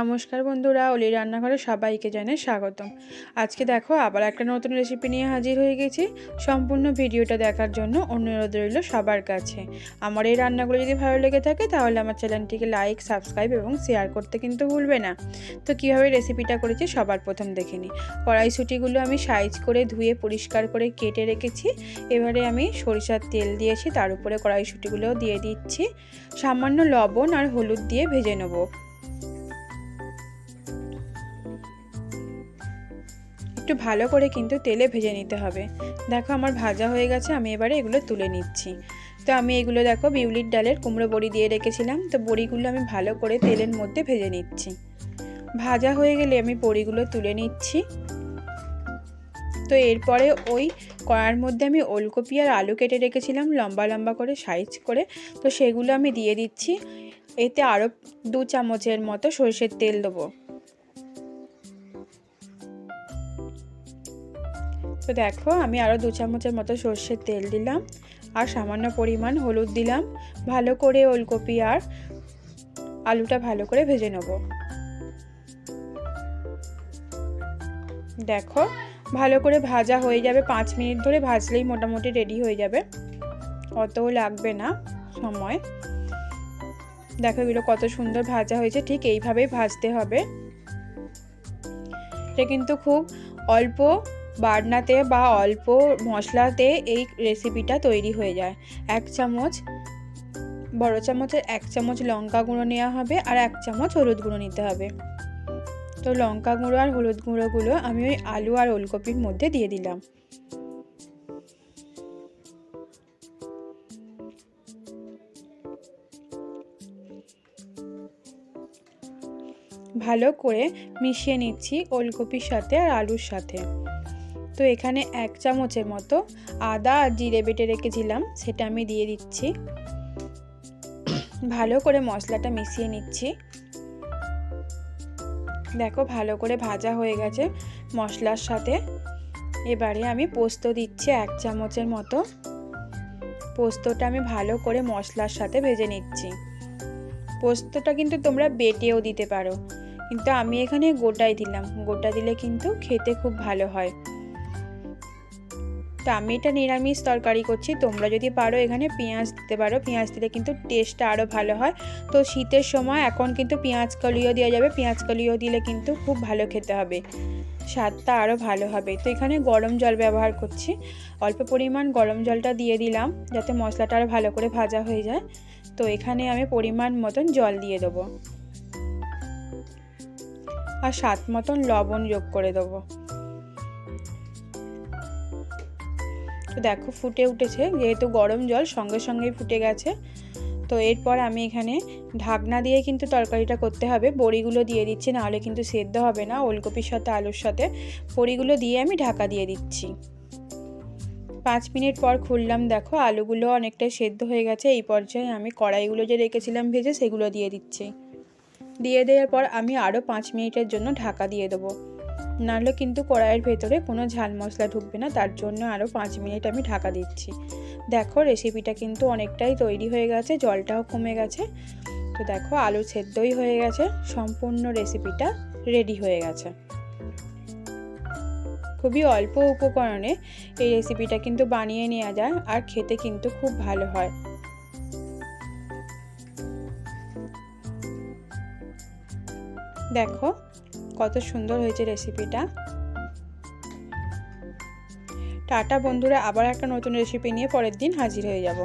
নমস্কার বন্ধুরা অলি রান্নাঘরে সবাইকে জানাই স্বাগতম। আজকে দেখো আবার একটা নতুন রেসিপি নিয়ে হাজির হয়ে গেছি। সম্পূর্ণ ভিডিওটা দেখার জন্য অনুরোধ রইল সবার কাছে। আমার এই রান্নাগুলো যদি ভালো লেগে থাকে, তাহলে আমার চ্যানেলটিকে লাইক সাবস্ক্রাইব এবং শেয়ার করতে কিন্তু ভুলবে না। তো কীভাবে রেসিপিটা করেছি সবার প্রথম দেখে নিই কড়াইশুটিগুলো আমি সাইজ করে ধুয়ে পরিষ্কার করে কেটে রেখেছি। এবারে আমি সরিষার তেল দিয়েছি, তার উপরে কড়াইশুটিগুলোও দিয়ে দিচ্ছি। সামান্য লবণ আর হলুদ দিয়ে ভেজে নেব। একটু ভালো করে কিন্তু তেলে ভেজে নিতে হবে। দেখো আমার ভাজা হয়ে গেছে, আমি এবারে এগুলো তুলে নিচ্ছি। তো আমি এগুলো দেখো বিউলির ডালের কুমড়ো বড়ি দিয়ে রেখেছিলাম, তো বড়িগুলো আমি ভালো করে তেলের মধ্যে ভেজে নিচ্ছি। ভাজা হয়ে গেলে আমি বড়িগুলো তুলে নিচ্ছি। তো এরপরে ওই কড়ার মধ্যে আমি ওলকপি আর আলু কেটে রেখেছিলাম, লম্বা লম্বা করে সাইজ করে। তো সেগুলো আমি দিয়ে দিচ্ছি, এতে আরও দু চামচের মতো সর্ষের তেল দেবো। তো দেখো, আমি আরও দু চামচের মতো সর্ষের তেল দিলাম আর সামান্য পরিমাণ হলুদ দিলাম। ভালো করে ওলকপি আর আলুটা ভালো করে ভেজে নেব। দেখো, ভালো করে ভাজা হয়ে যাবে। পাঁচ মিনিট ধরে ভাজলেই মোটামুটি রেডি হয়ে যাবে। অতও লাগবে না সময়। দেখো এগুলো কত সুন্দর ভাজা হয়েছে, ঠিক এইভাবেই ভাজতে হবে। এটা কিন্তু খুব অল্প বাটনাতে বা অল্প মশলাতে এই রেসিপিটা তৈরি হয়ে যায়। এক চামচ, বড় চামচের এক চামচ লঙ্কা গুঁড়ো নেওয়া হবে আর এক চামচ হলুদ গুঁড়ো নিতে হবে। তো লঙ্কা গুঁড়ো আর হলুদ গুঁড়োগুলো আমি ওই আলু আর ওলকপির মধ্যে দিয়ে দিলাম। ভালো করে মিশিয়ে নিচ্ছি ওলকপির সাথে আর আলুর সাথে। তো এখানে এক চামচের মতো আদা আর জিরে বেটে রেখেছিলাম, সেটা আমি দিয়ে দিচ্ছি। ভালো করে মশলাটা মিশিয়ে নিচ্ছি। দেখো ভালো করে ভাজা হয়ে গেছে মশলার সাথে। এবারে আমি পোস্ত দিচ্ছি এক চামচের মতো। পোস্তটা আমি ভালো করে মশলার সাথে ভেজে নিচ্ছি। পোস্তটা কিন্তু তোমরা বেটেও দিতে পারো। কিন্তু আমি এখানে গোটাই দিলাম। গোটা দিলে কিন্তু খেতে খুব ভালো হয়। তো আমি এটা নিরামিষ তরকারি করছি। তোমরা যদি পারো এখানে পেঁয়াজ দিতে পারো। পেঁয়াজ দিলে কিন্তু টেস্টটা আরও ভালো হয়। তো শীতের সময় এখন কিন্তু পেঁয়াজ কলিও দেওয়া যাবে। পেঁয়াজ কলিও দিলে কিন্তু খুব ভালো খেতে হবে। স্বাদটা আরও ভালো হবে। তো এখানে গরম জল ব্যবহার করছি। অল্প পরিমাণ গরম জলটা দিয়ে দিলাম যাতে মশলাটা আরও ভালো করে ভাজা হয়ে যায়। তো এখানে আমি পরিমাণ মতন জল দিয়ে দেবো। আর স্বাদ মতন লবণ যোগ করে দেবো। তো দেখো ফুটে উঠেছে, যেহেতু গরম জল সঙ্গে সঙ্গেই ফুটে গেছে। তো এরপর আমি এখানে ঢাকনা দিয়ে কিন্তু তরকারিটা করতে হবে। বড়িগুলো দিয়ে দিচ্ছি, নাহলে কিন্তু সেদ্ধ হবে না, ওলকপির সাথে, আলুর সাথে। বড়িগুলো দিয়ে আমি ঢাকা দিয়ে দিচ্ছি। পাঁচ মিনিট পর খুললাম, দেখো আলুগুলো অনেকটাই সেদ্ধ হয়ে গেছে। এই পর্যায়ে আমি কড়াইগুলো যে রেখেছিলাম ভেজে, সেগুলো দিয়ে দিচ্ছি। দিয়ে দেওয়ার পর আমি আরও পাঁচ মিনিটের জন্য ঢাকা দিয়ে দেবো। নাহলে কিন্তু কড়াইয়ের ভেতরে কোনো ঝাল মশলা ঢুকবে না, তার জন্য আরও পাঁচ মিনিট আমি ঢাকা দিচ্ছি। দেখো রেসিপিটা কিন্তু অনেকটাই তৈরি হয়ে গেছে, জলটাও কমে গেছে। তো দেখো আলু সেদ্ধই হয়ে গেছে, সম্পূর্ণ রেসিপিটা রেডি হয়ে গেছে। খুবই অল্প উপকরণে এই রেসিপিটা কিন্তু বানিয়ে নেওয়া যায় আর খেতে কিন্তু খুব ভালো হয়। দেখো কত সুন্দর হয়েছে রেসিপিটা টাটা বন্ধুরা, আবার একটা নতুন রেসিপি নিয়ে পরের দিন হাজির হয়ে যাব।